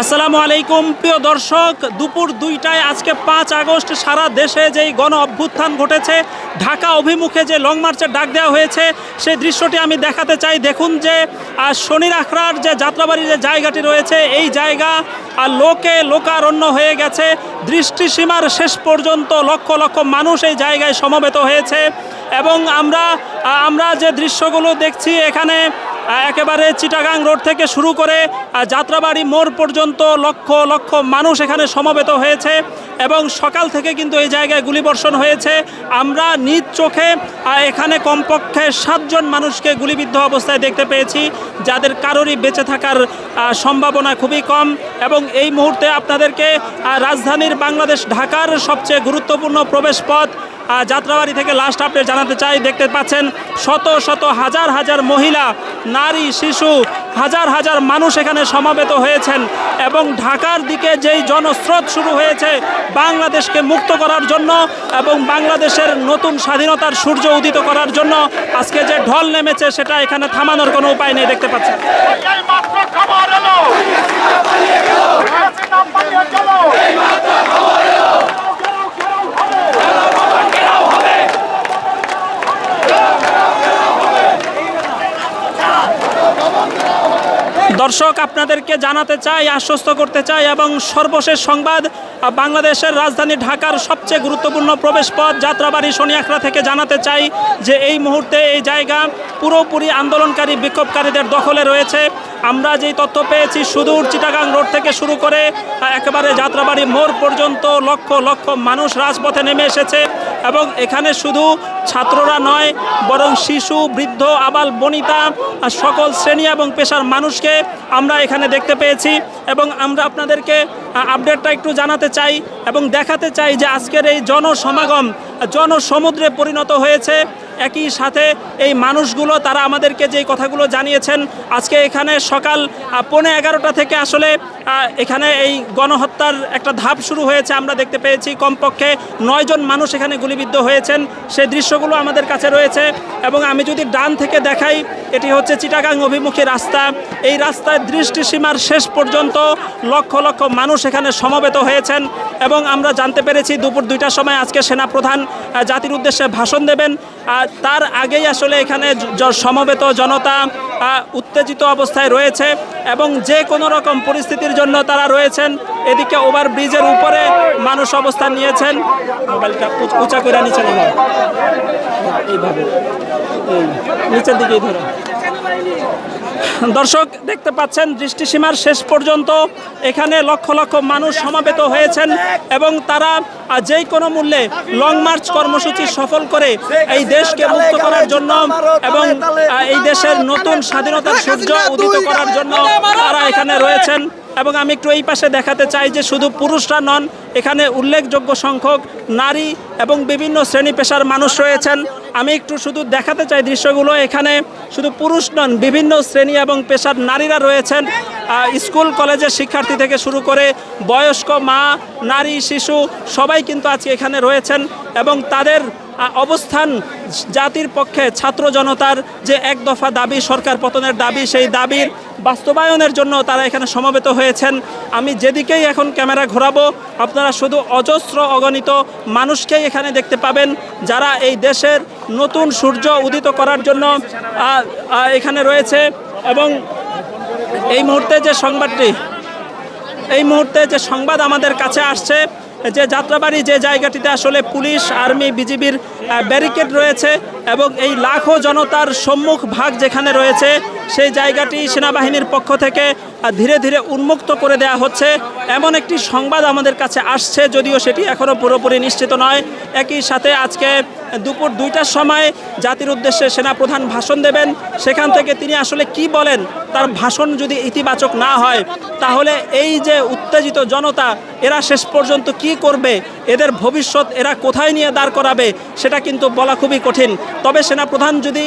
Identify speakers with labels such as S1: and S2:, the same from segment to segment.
S1: আসসালামু আলাইকুম, প্রিয় দর্শক। দুপুর দুইটায় আজকে পাঁচ আগস্ট, সারা দেশে যেই গণ অভ্যুত্থান ঘটেছে, ঢাকা অভিমুখে যে লং মার্চের ডাক দেওয়া হয়েছে, সেই দৃশ্যটি আমি দেখাতে চাই। দেখুন যে শনির আখড়ার যে যাত্রাবাড়ির যে জায়গাটি রয়েছে, এই জায়গা আর লোকে লোকারণ্য হয়ে গেছে। দৃষ্টিসীমার শেষ পর্যন্ত লক্ষ লক্ষ মানুষ এই জায়গায় সমবেত হয়েছে। এবং আমরা আমরা যে দৃশ্যগুলো দেখছি, এখানে একেবারে চিটাগাং রোড থেকে শুরু করে যাত্রাবাড়ি মোড় পর্যন্ত লক্ষ লক্ষ মানুষ এখানে সমবেত হয়েছে এবং সকাল থেকে কিন্তু এই জায়গায় গুলিবর্ষণ হয়েছে। আমরা নিজ চোখে এখানে কমপক্ষে সাতজন মানুষকে গুলিবিদ্ধ অবস্থায় দেখতে পেয়েছি, যাদের কারোরই বেঁচে থাকার সম্ভাবনা খুবই কম এবং এই মুহূর্তে আপনাদেরকে রাজধানীর বাংলাদেশ ঢাকার সবচেয়ে গুরুত্বপূর্ণ প্রবেশপথ যাত্রাবাড়ি থেকে লাস্ট আপডেট জানাতে চাই। দেখতে পাচ্ছেন, শত শত হাজার হাজার মহিলা, নারী, শিশু, হাজার হাজার মানুষ এখানে সমাবেত হয়েছেন এবং ঢাকার দিকে যেই জনস্রোত শুরু হয়েছে, বাংলাদেশকে মুক্ত করার জন্য এবং বাংলাদেশের নতুন স্বাধীনতার সূর্য উদিত করার জন্য আজকে যে ঢল নেমেছে, সেটা এখানে থামানোর কোনো উপায় নেই, দেখতে পাচ্ছেন।
S2: মাত্র
S1: দর্শক, আপনাদেরকে জানাতে চাই, আশ্বস্ত করতে চাই এবং সর্বশেষ সংবাদ বাংলাদেশের রাজধানী ঢাকার সবচেয়ে গুরুত্বপূর্ণ প্রবেশপথ যাত্রাবাড়ি শনিয়াখড়া থেকে জানাতে চাই যে এই মুহূর্তে এই জায়গা পুরোপুরি আন্দোলনকারী বিক্ষোভকারীদের দখলে রয়েছে। আমরা যেই তথ্য পেয়েছি, সুদূর চিটাগাং রোড থেকে শুরু করে একেবারে যাত্রাবাড়ি মোড় পর্যন্ত লক্ষ লক্ষ মানুষ রাজপথে নেমে এসেছে। এবং এখানে শুধু ছাত্ররা নয়, বরং শিশু, বৃদ্ধ, আবাল বনিতা সকল শ্রেণি এবং পেশার মানুষকে আমরা এখানে দেখতে পেয়েছি এবং আমরা আপনাদেরকে আপডেটটা একটু জানাতে চাই এবং দেখাতে চাই যে আজকের এই জনসমাগম, জনসমুদ্রে পরিণত হয়েছে। একই সাথে এই মানুষগুলো, তারা আমাদেরকে যেই কথাগুলো জানিয়েছেন, আজকে এখানে সকাল পৌনে এগারোটা থেকে আসলে এখানে এই গণহত্যার একটা ধাপ শুরু হয়েছে, আমরা দেখতে পেয়েছি কমপক্ষে নয়জন মানুষ এখানে গুলিবিদ্ধ হয়েছেন। সেই দৃশ্যগুলো আমাদের কাছে রয়েছে এবং আমি যদি ডান থেকে দেখাই, এটি হচ্ছে চিটাগাং অভিমুখী রাস্তা। এই রাস্তায় দৃষ্টিসীমার শেষ পর্যন্ত লক্ষ লক্ষ মানুষ এখানে সমবেত হয়েছেন এবং আমরা জানতে পেরেছি দুপুর দুইটার সময় আজকে সেনাপ্রধান জাতির উদ্দেশ্যে ভাষণ দেবেন। তার আগেই আসলে এখানে সমবেত জনতা উত্তেজিত অবস্থায় রয়েছে এবং যে কোনো রকম পরিস্থিতির জন্য তারা রয়েছেন। এদিকে ওভার ব্রিজের উপরে মানুষ অবস্থান নিয়েছেন। মোবাইলটা উঁচা করে নিচে। এইভাবে। নিচের দিকেই ধরো। দর্শক, দেখতে পাচ্ছেন, দৃষ্টিসীমার শেষ পর্যন্ত এখানে লক্ষ লক্ষ মানুষ সমাবেত হয়েছেন এবং তারা যে কোনো মূল্যে লং মার্চ কর্মসূচি সফল করে এই দেশকে মুক্ত করার জন্য এবং এই দেশের নতুন স্বাধীনতার সূর্য উদিত করার জন্য তারা এখানে রয়েছেন। এবং আমি একটু এই পাশে দেখাতে চাই যে শুধু পুরুষরা নন, এখানে উল্লেখযোগ্য সংখ্যক নারী এবং বিভিন্ন শ্রেণি পেশার মানুষ রয়েছেন। আমি একটু শুধু দেখাতে চাই দৃশ্যগুলো। এখানে শুধু পুরুষ নন, বিভিন্ন শ্রেণি এবং পেশার নারীরা রয়েছেন। স্কুল, কলেজের শিক্ষার্থী থেকে শুরু করে বয়স্ক মা, নারী, শিশু সবাই কিন্তু আজকে এখানে রয়েছেন এবং তাদের অবস্থান জাতির পক্ষে ছাত্র জনতার যে এক দফা দাবি, সরকার পতনের দাবি, সেই দাবির বাস্তবায়নের জন্য তারা এখানে সমবেত হয়েছেন। আমি যেদিকেই এখন ক্যামেরা ঘোরাবো, আপনারা শুধু অজস্র অগণিত মানুষকেই এখানে দেখতে পাবেন, যারা এই দেশের নতুন সূর্য উদিত করার জন্য এখানে রয়েছে। এবং এই মুহূর্তে যে সংবাদটি, এই মুহূর্তে যে সংবাদ আমাদের কাছে আসছে, যে যাত্রাবাড়ি যে জায়গাটিতে আসলে পুলিশ, আর্মি, বিজিবির ব্যারিকেড রয়েছে এবং এই লাখো জনতার সম্মুখ ভাগ যেখানে রয়েছে সেই জায়গাটি সেনাবাহিনীর পক্ষ থেকে ধীরে ধীরে উন্মুক্ত করে দেওয়া হচ্ছে। এমন একটি সংবাদ আমাদের কাছে আসছে, যদিও সেটি এখনও পুরোপুরি নিশ্চিত নয়। একই সাথে আজকে দুপুর দুইটার সময় জাতির উদ্দেশ্যে সেনাপ্রধান ভাষণ দেবেন। সেখান থেকে তিনি আসলে কি বলেন, তার ভাষণ যদি ইতিবাচক না হয়, তাহলে এই যে উত্তেজিত জনতা, এরা শেষ পর্যন্ত কি করবে এদের ভবিষ্যৎ এরা কোথায় নিয়ে দাঁড় করাবে সেটা কিন্তু বলা খুবই কঠিন। তবে সেনাপ্রধান যদি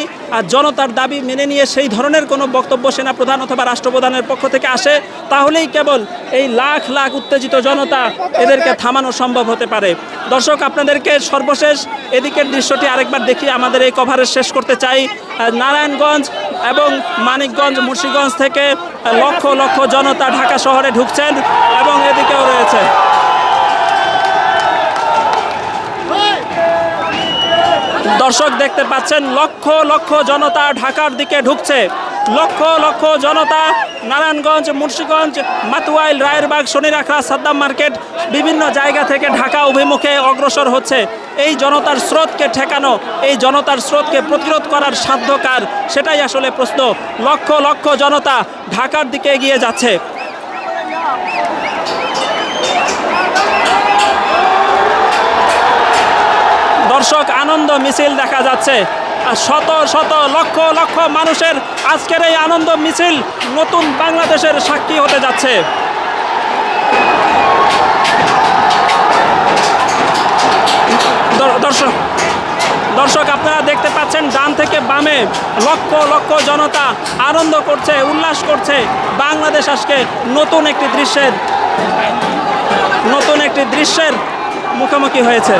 S1: জনতার দাবি মেনে নিয়ে সেই ধরনের কোনো বক্তব্য সেনাপ্রধান অথবা রাষ্ট্রপ্রধানের পক্ষ থেকে আসে, তাহলেই কেবল এই লাখ লাখ উত্তেজিত জনতা এদেরকে থামানো সম্ভব হতে পারে। দর্শক, আপনাদেরকে সর্বশেষ এদিকের দৃশ্যটি আরেকবার দেখি আমাদের এই কভারেজ শেষ করতে চাই। নারায়ণগঞ্জ এবং মানিকগঞ্জ, মুন্সিগঞ্জ থেকে লক্ষ লক্ষ জনতা ঢাকা শহরে ঢুকছেন এবং এদিকেও রয়েছে। দর্শক দেখতে পাচ্ছেন, লক্ষ লক্ষ জনতা ঢাকার দিকে ঢুকছে। লক্ষ লক্ষ জনতা নারায়ণগঞ্জ, মুন্সিগঞ্জ, মাতুয়াইল, রায়েরবাগ, শনিরাখড়া, সাদ্দাম মার্কেট বিভিন্ন জায়গা থেকে ঢাকা অভিমুখে অগ্রসর হচ্ছে। এই জনতার স্রোতকে ঠেকানো, এই জনতার স্রোতকে প্রতিরোধ করার সাধ্য কার? সেটাই আসলে প্রশ্ন। লক্ষ লক্ষ জনতা ঢাকার দিকে এগিয়ে যাচ্ছে। দর্শক আনন্দ মিছিল দেখা যাচ্ছে। শত শত লক্ষ লক্ষ মানুষের আজকের এই আনন্দ মিছিল নতুন বাংলাদেশের সাক্ষী হতে যাচ্ছে। দর্শক দর্শক আপনারা দেখতে পাচ্ছেন ডান থেকে বামে লক্ষ লক্ষ জনতা আনন্দ করছে, উল্লাস করছে। বাংলাদেশ আজকে নতুন একটি দৃশ্যের, নতুন একটি দৃশ্যের মুখোমুখি হয়েছে।